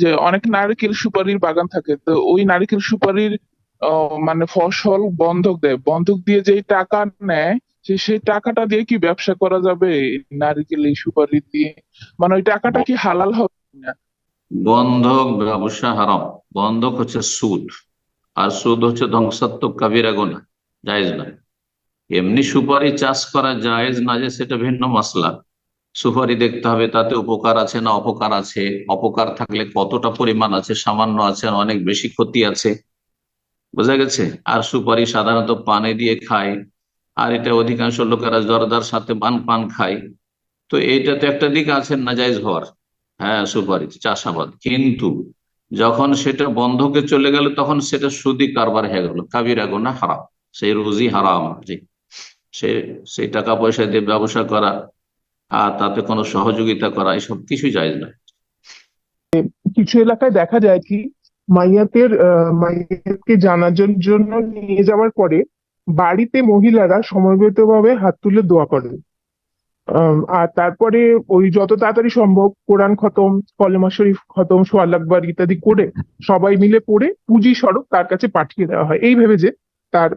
যে অনেক নারকেল সুপারির বাগান থাকে, তো ওই নারকেল সুপারির মানে ফসল বন্ধক দেয়। বন্ধক দিয়ে যেই টাকা নেয় সেই টাকাটা দিয়ে কি ব্যবসা করা যাবে নারকেল এই সুপারি দিয়ে? মানে ওই টাকাটা কি হালাল হবে না বন্ধক ব্যবসা হারাম। বন্ধক হচ্ছে সুদ, আর সুদ হচ্ছে ধ্বংসাত্মক কাবিরা গোনা জায়েজ না এমনি সুপারি চাষ করা জায়েজ না যে সেটা ভিন্ন মশলা। সুপারি দেখতে হবে, তাতে উপকার আছে না অপকার আছে? অপকার থাকলে কতটা পরিমাণ আছে? সামান্য আছে, অনেক বেশি ক্ষতি আছে। বোঝা গেছে? আর সুপারি সাধারণত পানে দিয়ে খায়, আর এটা অধিকাংশ লোকেরা জর্দার সাথে পান পান খায়। তো এইটা তো একটা দিক আছে নাজাইজ হওয়ার হ্যাঁ সুপারি, চাষাবাদ। কিন্তু যখন সেটা বন্ধকে চলে গেল, তখন সেটা সুদি কারবার হয়ে গেল। কাবিরা গোনা হারাম। সেই রুজি হারাম। সে, সেই টাকা পয়সা দিয়ে ব্যবসা করা আর তাতে কোনো সহযোগিতা করা, এসব কিছুই যায় না কিছু এলাকায় দেখা যায় কি, মাইয়াতের মাইয়াতকে জানাজার জন্য নিয়ে যাওয়ার পরে বাড়িতে মহিলারা সমবেতভাবে হাত তুলে দোয়া করেন। আর তারপরে ওই যত তাড়াতাড়ি সম্ভব কোরআন খতম কলেমা শরীফ খতম, সোয়াল আকবার ইত্যাদি করে সবাই মিলে পড়ে পুঁজি স্বরূপ তার কাছে পাঠিয়ে দেওয়া হয়। এই ভেবে যে তার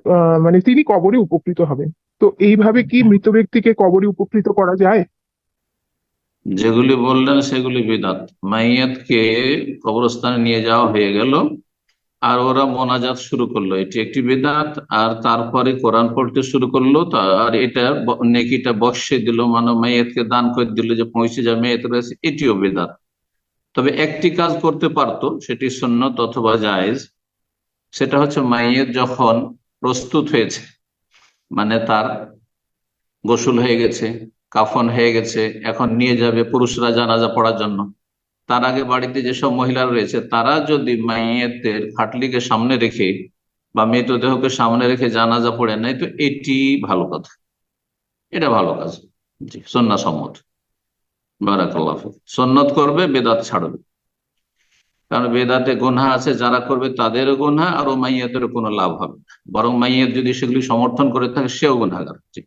মানে তিনি কবরে উপকৃত হবেন। তো এইভাবে কি মৃত ব্যক্তিকে কবরে উপকৃত করা যায়? যেগুলি বললেন সেগুলি বিদাত। মাইয়াতকে কবরস্থানে নিয়ে যাওয়া হয়ে গেল আর ওরা মোনাজাত শুরু করল। এটি একটি বেদাত আর তারপরে কোরআন পড়তে শুরু করল। আর এটা নেকিটা বর্ষে দিল মানে মেয়েতকে দান করে দিল যে পৌঁছে যাবে মেয়েত রয়েছে এটিও বেদাত। তবে একটি কাজ করতে পারতো, সেটি সুন্নত অথবা জায়েজ। সেটা হচ্ছে মাইয়েত যখন প্রস্তুত হয়েছে মানে তার গোসল হয়ে গেছে কাফন হয়ে গেছে, এখন নিয়ে যাবে পুরুষরা জানাজা পড়ার জন্য। তার আগে বাড়িতে যেসব মহিলা রয়েছে, তারা যদি মাইয়েতের খাটলিকে সামনে রেখে বা মৃতদেহকে সামনে রেখে জানাজা পড়ে নেয়, তো এটি ভালো কথা। এটা ভালো কাজ। জি সন্না সম্মত। বারাকাল্লাহ করবে, বেদাত ছাড়বে। কারণ বেদাতে গুনহা আছে, যারা করবে তাদেরও গুনহা, আর ও মাইয়াতেরও কোনো লাভ হবে না। বরং মাইয়াত যদি সেগুলি সমর্থন করে থাকে, সেও গুনহাগার। জি।